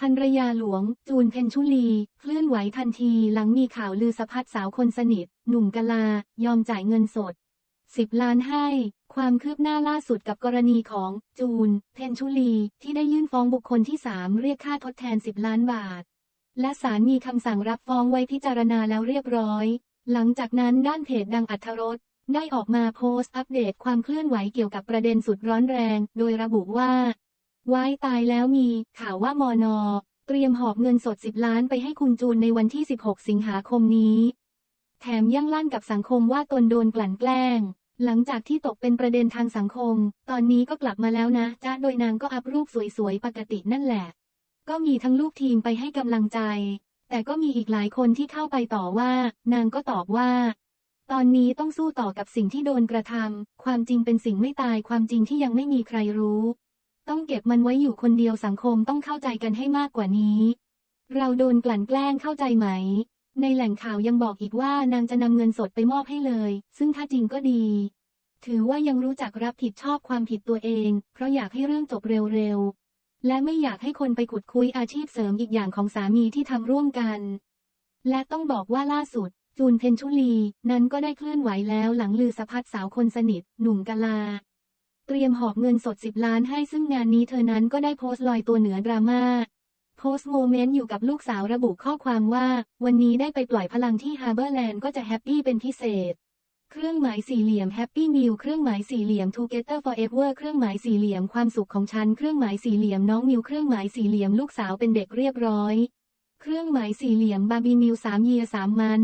ภรรยาหลวง จูนเพนชุลี เคลื่อนไหวทันทีหลังมีข่าวลือสะพัดสาวคนสนิท หนุ่มกะลา ยอมจ่ายเงินสด 10 ล้านให้ ความคืบหน้าล่าสุดกับกรณีของจูน เพนชุลี ที่ได้ยื่นฟ้องบุคคลที่ 3 เรียกค่าทดแทน 10 ล้านบาท และศาลมีคำสั่งรับฟ้องไว้พิจารณาแล้วเรียบร้อย หลังจากนั้นด้านเพจดังอัธรสได้ออกมาโพสต์อัปเดตความเคลื่อนไหวเกี่ยวกับประเด็นสุดร้อนแรง โดยระบุว่า วายตายแล้วมี ข่าวว่ามอนอ เตรียมหอบเงินสด 10 ล้านไปให้คุณจูนในวันที่ 16 สิงหาคมนี้ แถมยั่งลั่นกับสังคมว่าตนโดนกลั่นแกล้ง หลังจากที่ตกเป็นประเด็นทางสังคม ตอนนี้ก็กลับมาแล้วนะจ้าโดยนางก็อัพรูปสวยๆ ปกตินั่นแหละ ก็มีทั้งลูกทีมไปให้กำลังใจ แต่ก็มีอีกหลายคนที่เข้าไปต่อว่า นางก็ตอบว่าตอนนี้ต้องสู้ต่อกับสิ่งที่โดนกระทำ ความจริงเป็นสิ่งไม่ตาย ความจริงที่ยังไม่มีใครรู้ ต้องเก็บมันไว้อยู่คนเดียวสังคมต้องเข้าใจกันให้มากกว่านี้ เราโดนกลั่นแกล้งเข้าใจไหม ในแหล่งข่าวยังบอกอีกว่านางจะนำเงินสดไปมอบให้เลย ซึ่งถ้าจริงก็ดี ถือว่ายังรู้จักรับผิดชอบความผิดตัวเอง เพราะอยากให้เรื่องจบเร็วๆ และไม่อยากให้คนไปขุดคุยอาชีพเสริมอีกอย่างของสามีที่ทำร่วมกัน และต้องบอกว่าล่าสุดจูนเพนชุลี นั้นก็ได้เคลื่อนไหวแล้วหลังลือสะพัดสาวคนสนิท หนุ่มกะลา เตรียมหอบเงินสด 10 ล้านให้ซึ่งงานนี้เธอนั้นก็ได้โพสต์ลอยตัวเหนือดราม่าโพสต์โมเมนต์อยู่กับลูกสาวระบุข้อความว่า วันนี้ได้ไปปล่อยพลังที่ฮาร์เบอร์แลนด์ก็จะแฮปปี้เป็นพิเศษ เครื่องหมายสี่เหลี่ยม Happy Meal เครื่องหมายสี่เหลี่ยม Together Forever เครื่องหมายสี่เหลี่ยมความสุขของฉัน เครื่องหมายสี่เหลี่ยมน้องมิวเครื่องหมายสี่เหลี่ยมลูกสาวเป็นเด็กเรียบร้อย เครื่องหมายสี่เหลี่ยมบาร์บีมิวสามเยียสามมัน